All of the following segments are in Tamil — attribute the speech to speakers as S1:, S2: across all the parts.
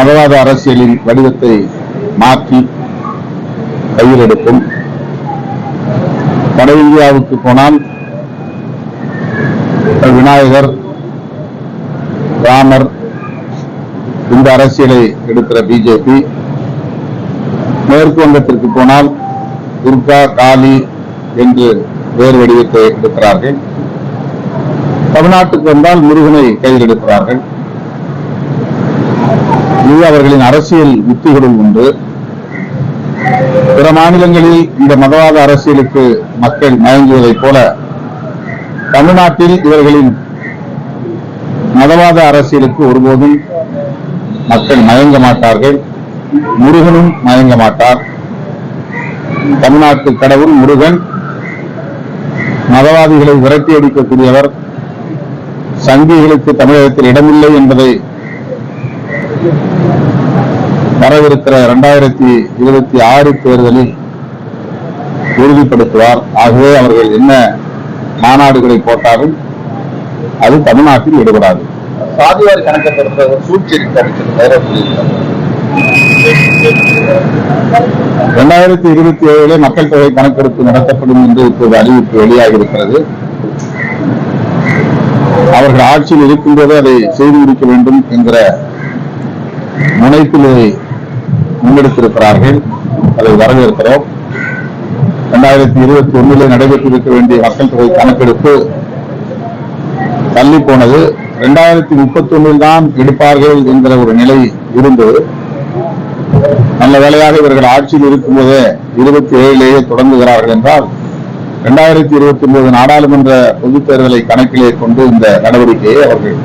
S1: மதவாத அரசியலின் வடிவத்தை மாற்றி கையில் எடுக்கும் வட இந்தியாவுக்கு போனால் விநாயகர் ராமர் இந்த அரசியலை எடுக்கிற பிஜேபி மேற்கு வங்கத்திற்கு போனால் துர்கா காளி என்று வேறு வடிவத்தை எடுக்கிறார்கள். தமிழ்நாட்டுக்கு வந்தால் முருகனை கையில் எடுக்கிறார்கள். இது அவர்களின் அரசியல் உத்திகளுள் உண்டு பிற மாநிலங்களில் இந்த மதவாத அரசியலுக்கு மக்கள் மயங்குவதைப் போல தமிழ்நாட்டில் இவர்களின் மதவாத அரசியலுக்கு ஒருபோதும் மக்கள் மயங்க மாட்டார்கள். முருகனும் மயங்க மாட்டார். தமிழ்நாட்டு கடவுள் முருகன் மதவாதிகளை விரட்டி அடிக்கக்கூடியவர் சங்கிகளுக்கு தமிழகத்தில் இடமில்லை என்பதை வரவிருக்கிற இரண்டாயிரத்தி இருபத்தி ஆறு தேர்தலில் உறுதிப்படுத்துவார். ஆகவே அவர்கள் என்ன மாநாடுகளை போட்டாலும் அது தமிழ்நாட்டில் ஈடுபடாது
S2: சாதிவாரி சூழ்ச்சி சொல்லியிருக்காங்க
S1: இரண்டாயிரத்தி இருபத்தி ஏழிலே மக்கள் தொகை கணக்கெடுப்பு நடத்தப்படும் என்று இப்போது அறிவிப்பு வெளியாகி இருக்கிறது அவர்கள் ஆட்சியில் இருக்கும்போது அதை செய்து முடிக்க வேண்டும் என்கிற முனைப்பிலே முன்னெடுத்திருக்கிறார்கள். அதை வரவேற்கிறோம். இரண்டாயிரத்தி இருபத்தி ஒன்னிலே நடைபெற்றிருக்க வேண்டிய மக்கள் தொகை கணக்கெடுப்பு தள்ளி போனது இரண்டாயிரத்தி முப்பத்தி ஒன்னில் தான் எடுப்பார்கள் என்கிற ஒரு நிலை இருந்தது. நல்ல வேலையாக இவர்கள் ஆட்சியில் இருக்கும்போதே இருபத்தி ஏழிலேயே தொடங்குகிறார்கள் என்றால் இரண்டாயிரத்தி இருபத்தி ஒன்பது நாடாளுமன்ற பொதுத் தேர்தலை கணக்கிலே கொண்டு இந்த நடவடிக்கையை அவர்கள்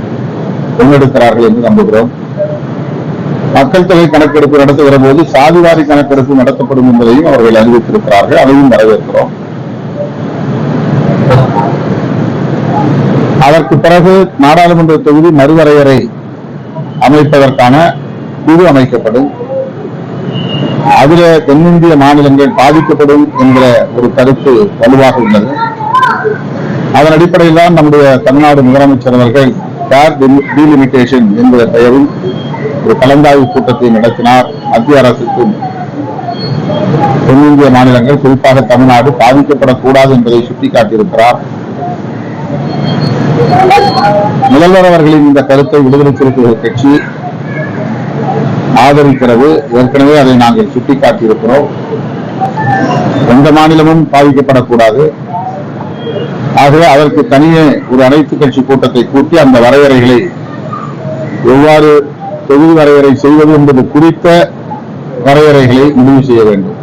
S1: முன்னெடுக்கிறார்கள் என்று நம்புகிறோம். மக்கள் தொகை கணக்கெடுப்பு நடத்துகிற போது சாதிவாரி கணக்கெடுப்பு நடத்தப்படும் என்பதையும் அவர்கள் அறிவித்திருக்கிறார்கள். அதையும் வரவேற்கிறோம். அதற்கு பிறகு நாடாளுமன்ற தொகுதி மறுவரையறை அமைப்பதற்கான குழு அமைக்கப்படும். அதில தென்னிந்திய மாநிலங்கள் பாதிக்கப்படும் என்கிற ஒரு கருத்து வலுவாக உள்ளது. அதன் அடிப்படையில் தான் நம்முடைய தமிழ்நாடு முதலமைச்சர் அவர்கள் கேர் டீலிமிட்டேஷன் என்கிற பெயரில் ஒரு கலந்தாய்வு கூட்டத்தை நடத்தினார் மத்திய அரசுக்கும் தென்னிந்திய மாநிலங்கள் குறிப்பாக தமிழ்நாடு பாதிக்கப்படக்கூடாது என்பதை சுட்டிக்காட்டியிருக்கிறார். முதல்வர் அவர்களின் இந்த கருத்தை விடுதலை சிறுத்தைகள் கட்சி ஆதரிக்கிறது. ஏற்கனவே அதை நாங்கள் சுட்டிக்காட்டியிருக்கிறோம். எந்த மாநிலமும் பாதிக்கப்படக்கூடாது. ஆகவே அதற்கு தனியே ஒரு அனைத்து கட்சி கூட்டத்தை கூட்டி அந்த வரையறைகளை எவ்வாறு தொகுதி வரையறை செய்வது என்பது குறித்த வரையறைகளை முடிவு செய்ய வேண்டும்.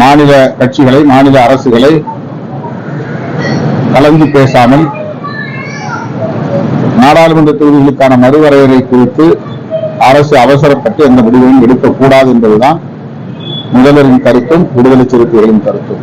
S1: மாநில கட்சிகளை மாநில அரசுகளை கலந்து பேசாமல் நாடாளுமன்ற தொகுதிகளுக்கான மறுவரையறை குறித்து அரசு அவசரப்பட்டு எந்த முடிவையும் எடுக்கக்கூடாது என்பதுதான் முதல்வரின் கருத்தும் விடுதலை சிறுத்தைகளின் கருத்தும்.